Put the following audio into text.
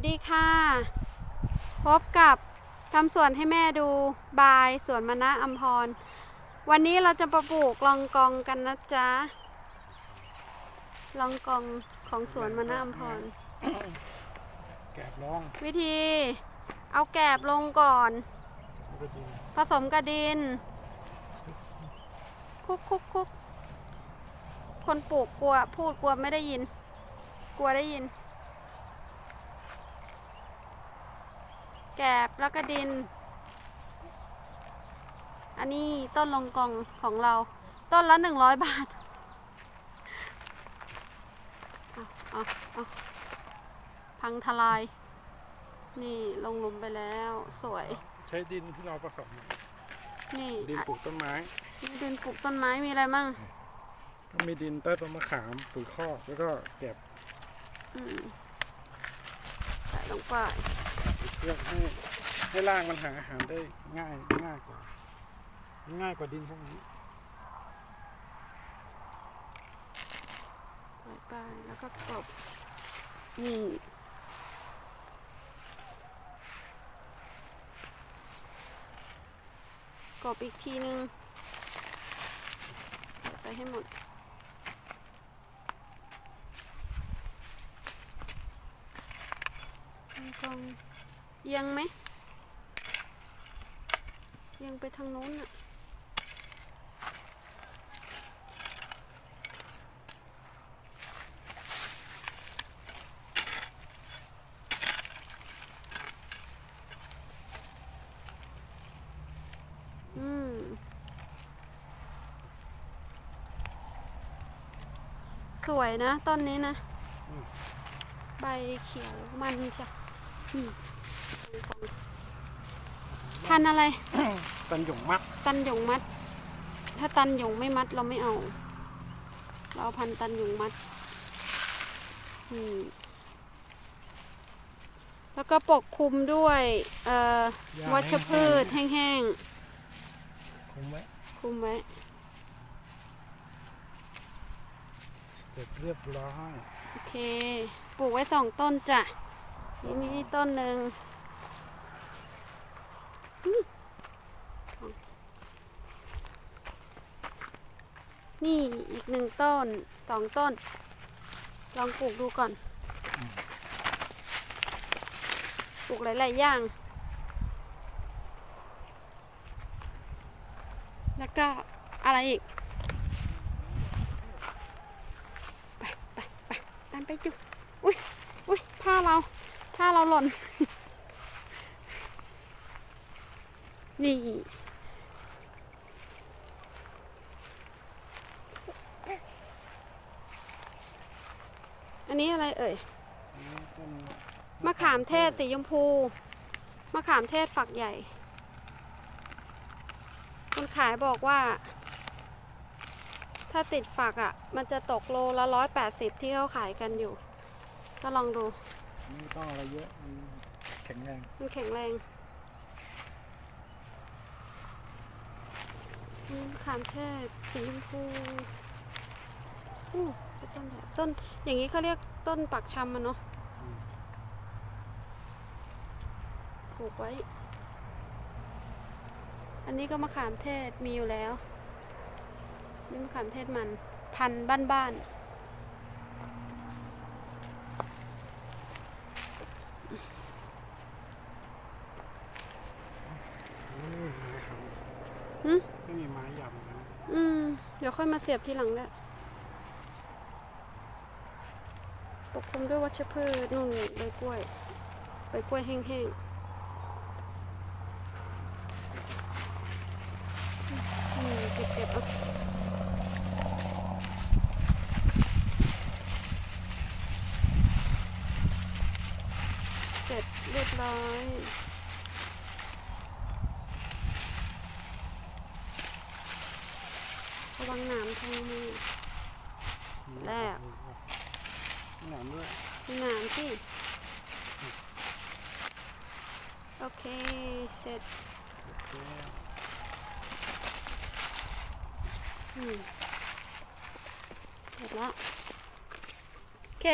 วัสดีค่ะ พบกับทำสวนให้แม่ดูบายสวนมณะอัมพร วันนี้เราจะประปลูกลองกองกันนะจ๊ะ ลองกองของสวนมณะอัมพร แกบร้องวิธี เอาแกบลงก่อนแล้วก็ดินผสมกับดิน คุกคุกคุกคนปลูกกลัวพูดกลัวไม่ได้ยิน กลัวได้ยิน แกบแล้วก็ดิน อันนี้ต้นลงกองของเรา ต้นละหนึ่งร้อยบาทเอาเอาเอาพังทลาย นี่ลงหลุมไปแล้วสวย ใช้ดินที่เราผสม นี่ดินอะปลูกต้นไม้นี่ดินปลูกต้นไม้มีอะไรมั่ง ก็มีดินใต้ต้นมะขามปุ๋ยคอกแล้วก็แกบอืมใส่ลงไป เพื่อให้ให้รากมันหาอาหารได้ง่ายง่ายกว่า ง่ายกว่าดินพวกนี้ใส่ไปแล้วก็กลบนี่กบอีกทีนึง ไปให้หมด กอง เอียงไหมเอียงไปทางโน้นอะอืมสวยนะต้นนี้นะ ใบเขียวมันจ้ะนี่ พันธุ์อะไร ตันหยงมัด ตันหยงมัด ถ้าตันหยงไม่มัดเราไม่เอา เราเอาพันธุ์ตันหยงมัดนี่แล้วก็ปกคลุมด้วยเอ่อหญ้าวัชพืชแห้งคุมไว้ๆคลุมไว้เสร็จเรียบร้อย โอเค ปลูกไว้สองต้นจ้ะ นี่นี่ต้นหนึ่งอืม นี่อีกหนึ่งต้นสองต้น ลองปลูกดูก่อนปลูกหลายๆอย่าง แล้วก็อะไรอีก ไปไปไปตามไปจุ๊อุ้ยอุ้ยผ้าเราผ้าเราหล่น นี่อันนี้อะไรเอ่ยอันนี้ต้นมะขามเทศสีชมพู มะขามเทศฝักใหญ่ คนขายบอกว่า ถ้าติดฝักอะ่ะ มันจะตกโลละร้อยแปดสิบที่เขาขายกันอยู่ ก็ลองดู ไม่ต้องอะไรเยอะ มันแข็งแรง มันแข็งแรงอืมมะ ขามเทศสีชมพูอู้ต้นแบบต้นอย่างนี้เขาเรียกต้นปักชำมันเนาะปลูกไว้ อันนี้ก็มะขามเทศมีอยู่แล้ว นี่มะขามเทศมัน พันบ้านไม่มีไม้ครับ ๆหึไม่มีไม้ยำนะอืม เดี๋ยวค่อยมาเสียบทีหลังได้ปกคลุมด้วยวัชพืชนู่นใบกล้วยใบกล้วยแห้งๆอืมเก็บเก็บเอาเสร็จเรียบร้อย ระ วังหนามแทงมือแรกหนามด้วยมีหนามที่โอเค เสร็จโอเคอืมเสร็จแล้วโอเค